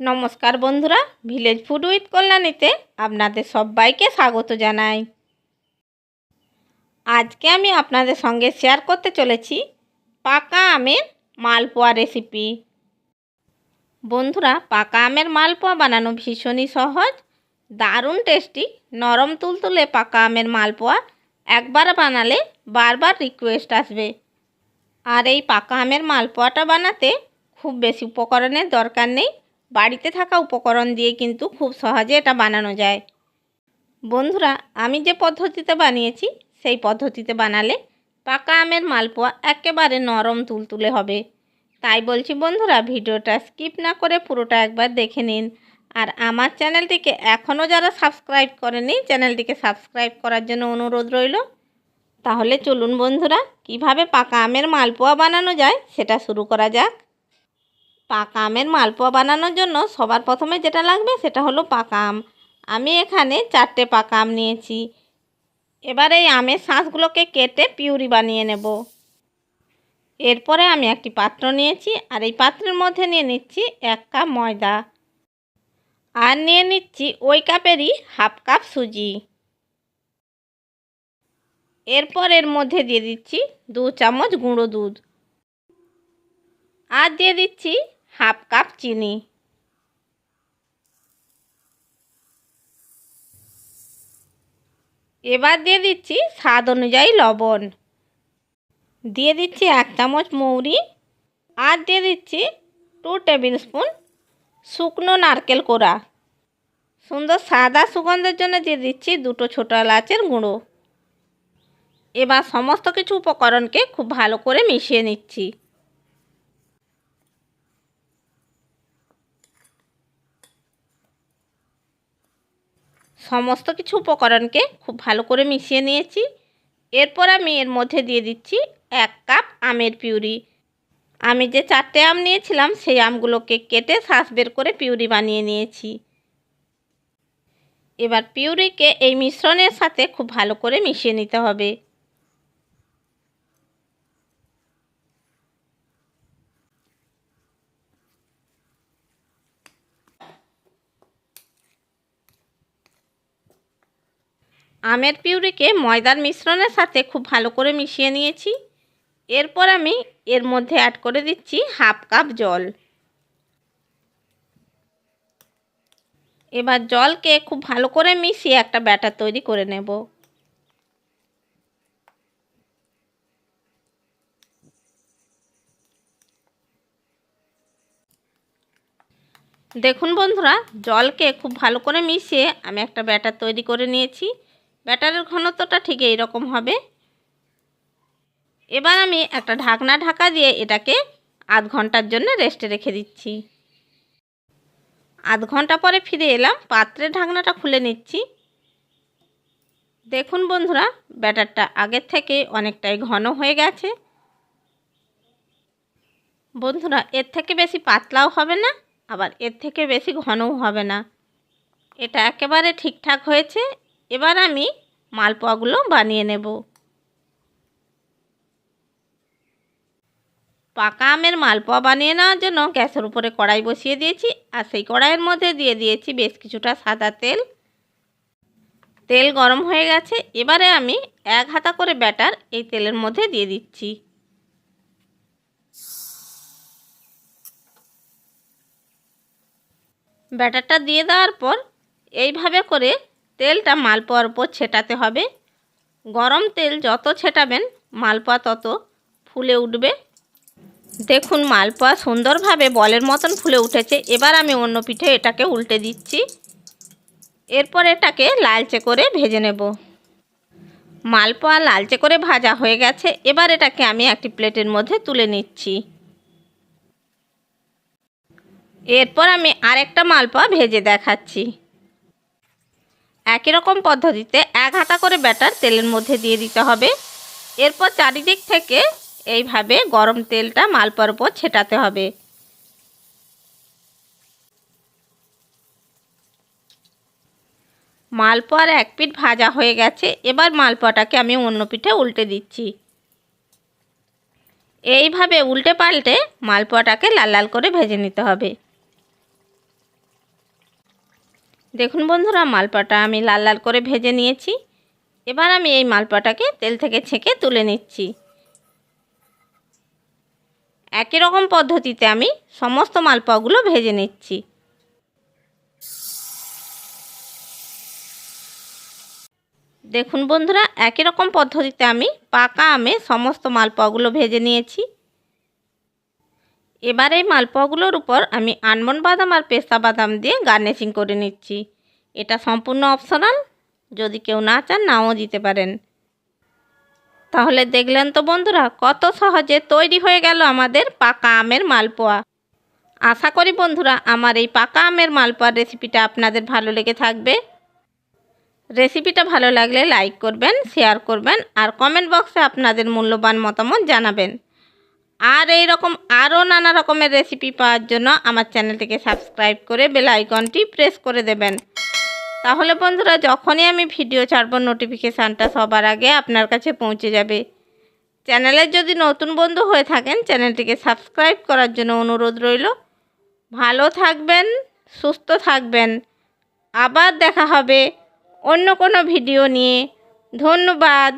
নমস্কার বন্ধুরা village food with কল্যাণীতে আপনাদের সবাইকে স্বাগত জানাই। আজকে আমি আপনাদের সঙ্গে শেয়ার করতে চলেছি পাকা আমের মালপোয়া রেসিপি বন্ধুরা, পাকা আমের মালপোয়া বানানো ভীষণই সহজ, দারুণ টেস্টি নরম তুলতুলে পাকা আমের মালপোয়া একবার বানালে বারবার রিকোয়েস্ট আসবে। আর এই পাকা আমের মালপোয়াটা বানাতে খুব বেশি উপকরণের দরকার নেই বাড়িতে থাকা উপকরণ দিয়ে কিন্তু খুব সহজে এটা বানানো যায়। বন্ধুরা, আমি যে পদ্ধতিতে বানিয়েছি, সেই পদ্ধতিতে বানালে পাকা আমের মালপোয়া একেবারে নরম তুলতুলে হবে। তাই বলছি বন্ধুরা, ভিডিওটা স্কিপ না করে পুরোটা একবার দেখে নিন। আর আমার চ্যানেলটিকে এখনও যারা সাবস্ক্রাইব করেনি, চ্যানেলটিকে সাবস্ক্রাইব করার জন্য অনুরোধ রইল। তাহলে চলুন বন্ধুরা, কীভাবে পাকা আমের মালপোয়া বানানো যায়, সেটা শুরু করা যাক। পাকা আমের মালপোয়া বানানোর জন্য সবার প্রথমে যেটা লাগবে সেটা হলো পাকা আম। আমি এখানে চারটে পাকা আম নিয়েছি। এবার এই আমের শাঁসগুলোকে কেটে পিউরি বানিয়ে নেব। এরপরে আমি একটি পাত্র নিয়েছি আর এই পাত্রের মধ্যে নিয়ে নিচ্ছি এক কাপ ময়দা। আর নিয়ে নিচ্ছি ওই কাপেরই হাফ কাপ সুজি। এরপর এর মধ্যে দিয়ে দিচ্ছি দু চামচ গুঁড়ো দুধ। আর দিয়ে দিচ্ছি হাফ কাপ চিনি। এবার দিয়ে দিচ্ছি স্বাদ অনুযায়ী লবণ। দিয়ে দিচ্ছি এক চামচ মৌরি আর দিয়ে দিচ্ছি টু টেবিল স্পুন শুকনো নারকেল কোড়া। সুন্দর সাদা সুগন্ধের জন্য দিয়ে দিচ্ছি দুটো ছোটো এলাচের গুঁড়ো। এবার সমস্ত কিছু উপকরণকে খুব ভালো করে মিশিয়ে নিচ্ছি। সমস্ত কিছু উপকরণকে খুব ভালো করে মিশিয়ে নিয়েছি। এরপর আমি এর মধ্যে দিয়ে দিচ্ছি এক কাপ আমের পিউরি। আমি যে চারটে আম নিয়েছিলাম, সেই আমগুলোকে কেটে শ্বাস বের করে পিউরি বানিয়ে নিয়েছি। এবার পিউরিকে এই মিশ্রণের সাথে খুব ভালো করে মিশিয়ে নিতে হবে। আমের পিউরিকে ময়দার মিশ্রণের সাথে খুব ভালো করে মিশিয়ে নিয়েছি। এরপর আমি এর মধ্যে অ্যাড করে দিচ্ছি হাফ কাপ জল। এবার জলকে খুব ভালো করে মিশিয়ে একটা ব্যাটার তৈরি করে নেব। দেখুন বন্ধুরা, জলকে খুব ভালো করে মিশিয়ে আমি একটা ব্যাটার তৈরি করে নিয়েছি। ব্যাটারের ঘনত্বটা ঠিক এই রকম হবে। এবার আমি একটা ঢাকনা ঢাকা দিয়ে এটাকে আধ ঘণ্টার জন্য রেস্টে রেখে দিচ্ছি। আধ ঘণ্টা পরে ফিরে এলাম পাত্রের ঢাকনাটা খুলে নিচ্ছি। দেখুন বন্ধুরা, ব্যাটারটা আগের থেকে অনেকটাই ঘন হয়ে গেছে। বন্ধুরা, এর থেকে বেশি পাতলাও হবে না, আবার এর থেকে বেশি ঘনও হবে না। এটা একেবারে ঠিকঠাক হয়েছে। এবার আমি মালপোয়াগুলো বানিয়ে নেব। পাকা আমের মালপোয়া বানিয়ে নেওয়ার জন্য গ্যাসের উপরে কড়াই বসিয়ে দিয়েছি আর সেই কড়াইয়ের মধ্যে দিয়ে দিয়েছি বেশ কিছুটা সাদা তেল। তেল গরম হয়ে গেছে, এবারে আমি এক হাতা করে ব্যাটার এই তেলের মধ্যে দিয়ে দিচ্ছি। ব্যাটারটা দিয়ে দেওয়ার পর এইভাবে করে তেলটা মালপোয়ার উপর ছেটাতে হবে। গরম তেল যত ছেটাবেন, মালপোয়া তত ফুলে উঠবে। দেখুন, মালপোয়া সুন্দরভাবে বলের মতন ফুলে উঠেছে। এবার আমি অন্য পিঠে এটাকে উল্টে দিচ্ছি। এরপর এটাকে লালচে করে ভেজে নেব। মালপোয়া লালচে করে ভাজা হয়ে গেছে। এবার এটাকে আমি একটি প্লেটের মধ্যে তুলে নিচ্ছি। এরপর আমি আরেকটা মালপোয়া ভেজে দেখাচ্ছি। একই রকম পদ্ধতিতে এক হাতা করে ব্যাটার তেলের মধ্যে দিয়ে দিতে হবে। এরপর চারিদিক থেকে এইভাবে গরম তেলটা মালপোয়ার উপর ছেটাতে হবে। মালপোয়ার এক পিঠ ভাজা হয়ে গেছে, এবার মালপোয়াটাকে আমি অন্য পিঠে উল্টে দিচ্ছি। এইভাবে উল্টে পাল্টে মালপোয়াটাকে লাল লাল করে ভেজে নিতে হবে। দেখুন বন্ধুরা, মালপাটা আমি লাল লাল করে ভেজে নিয়েছি। এবার আমি এই মালপাটাকে তেল থেকে ছেঁকে তুলে নিচ্ছি। একই রকম পদ্ধতিতে আমি সমস্ত মালপোয়াগুলো ভেজে নিচ্ছি। দেখুন বন্ধুরা, একই রকম পদ্ধতিতে আমি পাকা আমে সমস্ত মালপোয়াগুলো ভেজে নিয়েছি। এবার এই মালপোয়াগুলোর উপর আমি আলমন্ড বাদাম আর পেস্তা বাদাম দিয়ে গার্নিশিং করে নিচ্ছি। এটা সম্পূর্ণ অপশনাল, যদি কেউ না চান নাও দিতে পারেন। তাহলে দেখলেন তো বন্ধুরা, কত সহজে তৈরি হয়ে গেল আমাদের পাকা আমের মালপোয়া। আশা করি বন্ধুরা, আমার এই পাকা আমের মালপোয়ার রেসিপিটা আপনাদের ভালো লেগে থাকবে। রেসিপিটা ভালো লাগলে লাইক করবেন, শেয়ার করবেন, আর কমেন্ট বক্সে আপনাদের মূল্যবান মতামত জানাবেন। আর এই রকম আরও নানা রকমের রেসিপি পাওয়ার জন্য আমার চ্যানেলটিকে সাবস্ক্রাইব করে বেল আইকনটি প্রেস করে দেবেন। তাহলে বন্ধুরা, যখনই আমি ভিডিও ছাড়ব নোটিফিকেশানটা সবার আগে আপনার কাছে পৌঁছে যাবে। চ্যানেলের যদি নতুন বন্ধু হয়ে থাকেন, চ্যানেলটিকে সাবস্ক্রাইব করার জন্য অনুরোধ রইল। ভালো থাকবেন, সুস্থ থাকবেন। আবার দেখা হবে অন্য কোনো ভিডিও নিয়ে। ধন্যবাদ।